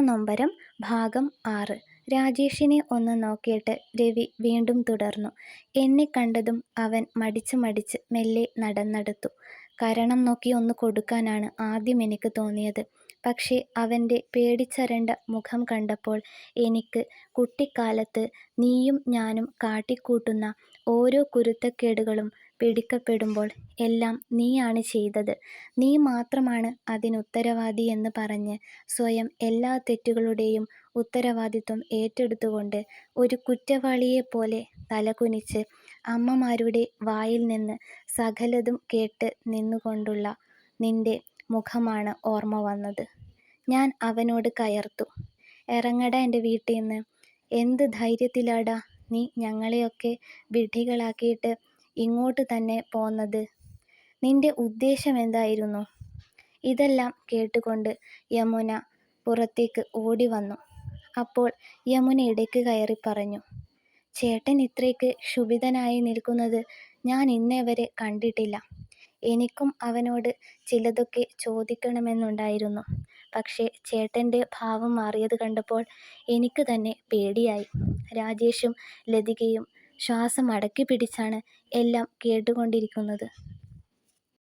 നൊമ്പരം ഭാഗം ആറ് രാജേഷിനെ ഒന്ന് നോക്കിയിട്ട് രവി വീണ്ടും തുടർന്നു. എന്നെ കണ്ടതും അവൻ മടിച്ച് മടിച്ച് മെല്ലെ നടന്നെടുത്തു. കരണം നോക്കി ഒന്ന് കൊടുക്കാനാണ് ആദ്യം എനിക്ക് തോന്നിയത്. പക്ഷേ അവന്റെ പേടിച്ചരണ്ട മുഖം കണ്ടപ്പോൾ എനിക്ക് കുട്ടിക്കാലത്ത് നീയും ഞാനും കാട്ടിക്കൂട്ടുന്ന ഓരോ കുരുത്തക്കേടുകളും പിടിക്കപ്പെടുമ്പോൾ എല്ലാം നീയാണ് ചെയ്തത്, നീ മാത്രമാണ് അതിനുത്തരവാദി എന്ന് പറഞ്ഞ് സ്വയം എല്ലാ തെറ്റുകളുടെയും ഉത്തരവാദിത്വം ഏറ്റെടുത്തുകൊണ്ട് ഒരു കുറ്റവാളിയെപ്പോലെ തലകുനിച്ച് അമ്മമാരുടെ വായിൽ നിന്ന് സകലതും കേട്ട് നിന്നുകൊണ്ടുള്ള നിന്റെ മുഖമാണ് ഓർമ്മ വന്നത്. ഞാൻ അവനോട് കയർത്തു. ഇറങ്ങടാ എന്റെ വീട്ടിൽ നിന്ന് എന്ത് ധൈര്യത്തിലാടാ നീ ഞങ്ങളെയൊക്കെ വിഡ്ഢികളാക്കിയിട്ട് ഇങ്ങോട്ട് തന്നെ പോന്നത്. നിന്റെ ഉദ്ദേശം എന്തായിരുന്നു " ഇതെല്ലാം കേട്ടുകൊണ്ട് യമുന പുറത്തേക്ക് ഓടി വന്നു അപ്പോൾ യമുന ഇടയ്ക്ക് കയറി പറഞ്ഞു. "ചേട്ടൻ ഇത്രയ്ക്ക് ക്ഷുഭിതനായി നിൽക്കുന്നത് ഞാൻ ഇന്നേവരെ കണ്ടിട്ടില്ല. എനിക്കും അവനോട് ചിലതൊക്കെ ചോദിക്കണമെന്നുണ്ടായിരുന്നു. പക്ഷേ ചേട്ടന്റെ ഭാവം മാറിയത് കണ്ടപ്പോൾ എനിക്ക് തന്നെ പേടിയായി. " രാജേഷും ലതികയും ശ്വാസം അടക്കി പിടിച്ചാണ് എല്ലാം കേട്ടുകൊണ്ടിരിക്കുന്നത്.